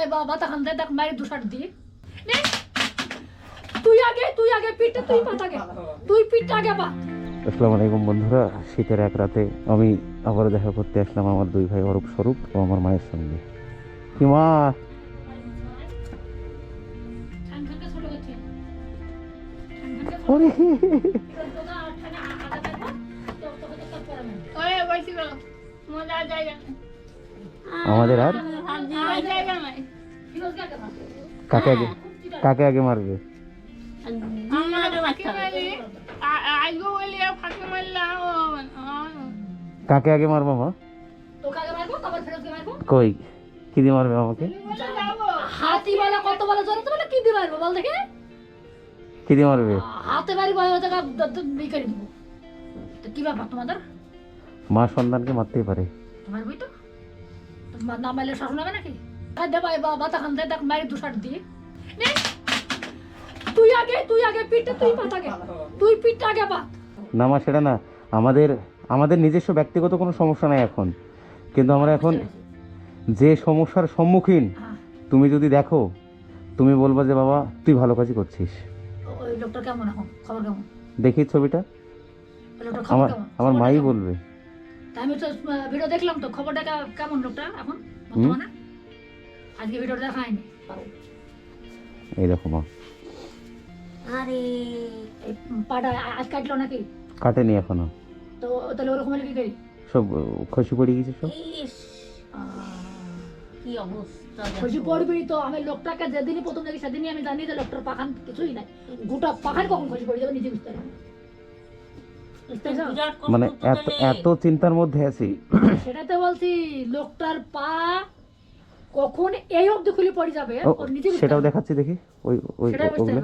ভাই বা বাতা খান দেখ মারি দুসাট দি নে। তুই আগে তুই আগে পিঠটা তুই পাত আগে। তুই পিঠটা আগে পা। আসসালামু আলাইকুম বন্ধুরা শীতের এক রাতে আমি আবার দেখা করতে আসলাম আমার দুই ভাই অরূপ স্বরূপ ও আমার মায়ের সঙ্গে। কি মা? ওরে, ওরে আমাদের আর? আর জায়গা নাই। কাকে আগে কাকে আগে মারবে? কাকে আগে মারবো মা? কই? কি দিয়ে মারবে আমাকে? হাতি বলে কত বলে? জোরে তো বলে কি দিয়ে মারবো বল দেখে। কি দিয়ে মারবে? হাতে বাড়ি বয় হতে বিকারি দিব। তো কি ব্যাপার তোমাদের? মা সন্তানকে মারতেই পারে। তোমার বই তো? তোমার নাম শাসন হবে নাকি? দে ভাই বা বাতা খান দেখ মারি দুসাট দি। তুই আগে তুই আগে পিঠটা তুই পাত আগে। তুই পিঠটা আগে না মা সেটা না। আমাদের আমাদের নিজস্ব ব্যক্তিগত কোনো সমস্যা নাই এখন। কিন্তু আমরা এখন যে সমস্যার সম্মুখীন হ্যাঁ। তুমি যদি দেখো তুমি বলবা যে বাবা তুই ভালো কাজই করছিস। ওই লোকটা কেমন এখন? খবর কেমন? দেখি ছবিটা? আমার আমার মাই বলবে। আমি তো ভিডিও দেখলাম তো। খবরটা কেমন লোকটা এখন? বর্তমানে? আজকে ভিডিওটা দেখা হয়নি। এই দেখো মা। আরে পাটা আজ কাটলো নাকি? কাটেনি এখনও। তো তাহলে ওরকম হলে কি করি? সব খসে পড়ে গেছে সব? কি অবস্থা পড়বি তো। আমি লোকটাকে যেদিনই প্রথম দেখি সেদিনই আমি জানি যে লোকটার পাখান কিছুই নাই। গোটা পাখান কখন খুশি পড়ে যাবে নিজে বুঝতে? মানে এত এত চিন্তার মধ্যে আছি। সেটা তো বলছি লোকটার পা কখন এই অবধি খুলে পড়ে যাবে ওর নিজে সেটাও দেখাচ্ছি দেখি। ওই ওই ওগুলো।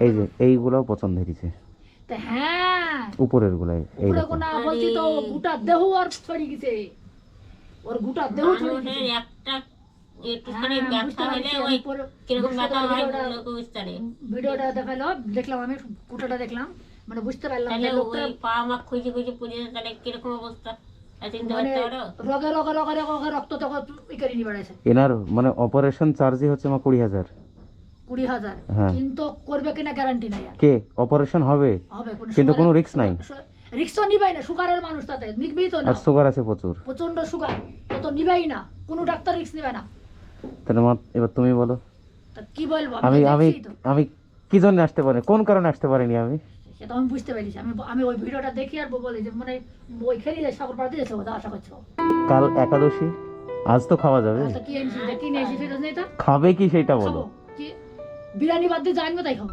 এই যে এইগুলোও পছন্দ হয়েছে। তা হ্যাঁ। উপরের গুলাই এই বলছি তো গোটা দেহ আর ছড়ি গেছে। ওর গোটা দেহ ছড়ি গেছে। একটা একটুখানি হ্যাঁ, ব্যথা হলে ওই কীরকম ব্যথা হয় ভিডিওটা- দেখাল দেখলাম আমি গোটাটা দেখলাম। মানে বুঝতে পারলাম তাহলে ওই পা আমার খুঁজে খুঁজে পড়ে তাহলে কীরকম অবস্থা? মানে এনার মানে অপারেশন চার্জই হচ্ছে আমার কুড়ি হাজার। কুড়ি হাজার। হ্যাঁ। কিন্তু করবে কিনা গ্যারান্টি নাই কে? অপারেশন হবে? হবে কিন্তু কোনো রিস্ক নাই? রিক্স তো নিবাই না সুগারের মানুষ তাতে। নিবই তো না। আর সুগার আছে প্রচুর। প্রচণ্ড সুগার তো তো নিবাই না। কোনো ডাক্তার রিক্স নিবে না। তাহলে মা এবার তুমি বলো। কি বলব? আমি আমি আমি কি জন্য আসতে পারি কোন কারণে আসতে পারিনি আমি? সেটা আমি বুঝতে পেরেছি। আমি আমি ওই ভিডিওটা দেখি আর বলি যে মানে ওই খেলি যায় সাগর পাড়াতে যেতে হবে আশা করছ? কাল একাদশী আজ তো খাওয়া যাবে। কি এনেছি যে কি নিয়ে এসেছি সেটা নেই তো? খাবে কি সেটা বলো। কি বিরিয়ানি বাদ জানব তাই খাব।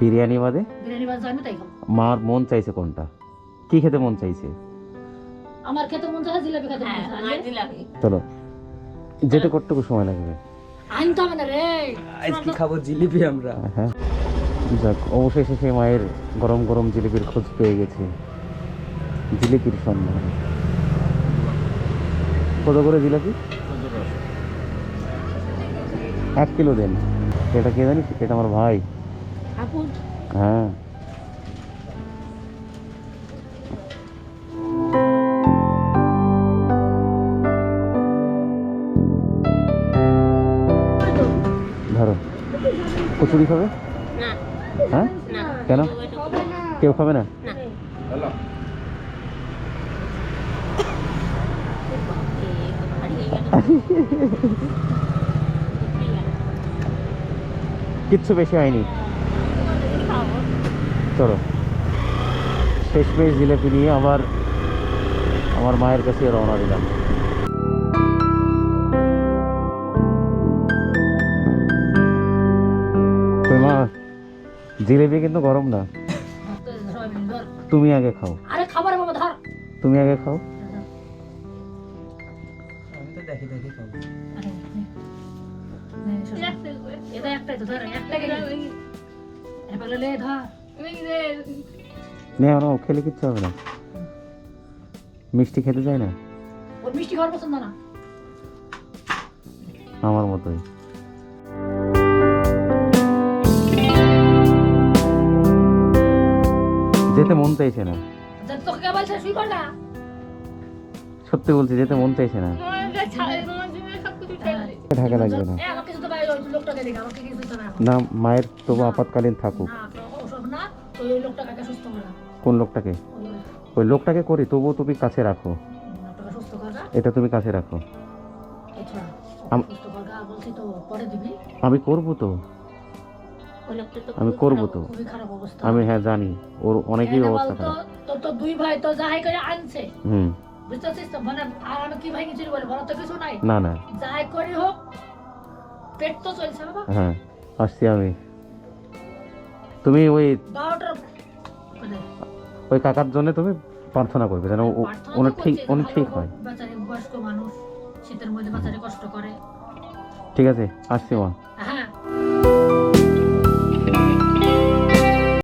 বিরিয়ানি বাদে? বিরিয়ানি বাদ জানব তাই খাব। মার মন চাইছে কোনটা? কি খেতে মন চাইছে? আমার খেতে মন চাইছে জিলাপি খেতে মন হ্যাঁ চায় মাঝি চলো যেতে কতটুকু সময় লাগবে আনতে হবে না রে। আজ কি খাব জিলিপি আমরা। হ্যাঁ। যাক অবশেষে সেই মায়ের গরম গরম জিলিপির খোঁজ পেয়ে গেছে। জিলিপির সন্ধান। কত করে জিলাপি? এক কিলো দেন। এটা কে জানিস? এটা আমার ভাই। হ্যাঁ। ধরো। কচুরি খাবে? কেন কেউ খাবে না না কিচ্ছু বেশি হয়নি চলো শেষ পেশ জিলেপি নিয়ে আবার আমার মায়ের কাছে রওনা দিলাম জিলেপি কিন্তু গরম না। তুমি আগে খাও। আরে খাবার বাবা ধর। তুমি আগে খাও। আমি তো দেখি দেখি খাব। আরে, নে। নে, শোনো। এটা একটাই তো ধর একটা গেলে এ পাগলা লে ধর। নে আর খেলে কিচ্ছু হবে না। মিষ্টি খেতে চাই না? ওর মিষ্টি খাওয়ার পছন্দ না। আমার মতোই। যেতে মন চাইছে না। সত্যি বলছি যেতে মন চাইছে না। ঢাকা লাগবে না। না। মায়ের তবু আপাতকালীন থাকুক। কোন লোকটাকে? ওই লোকটাকে করি তবুও তুমি কাছে রাখো। এটা তুমি কাছে রাখো। আম- করব তো। আমি করব তো। আমি হ্যাঁ জানি। ওর অনেকই অবস্থা খারাপ। তোর তো দুই ভাই তো যাহাই করে আনছে। হুম। বুঝতে পারছিস তো? মানে আর আমি কি ভাই কিছু বলে? বলো তো কিছু নাই? না না। যাই করি হোক পেট তো চলছে বাবা। হ্যাঁ আসছি আমি। তুমি ওই মানে ওই কাকার জন্য তুমি প্রার্থনা করবে যেন উনি ঠিক উনি ঠিক হয়। বেচারি বয়স্ক মানুষ শীতের মধ্যে বেচারি কষ্ট করে। ঠিক আছে আসছি মা। হ্যাঁ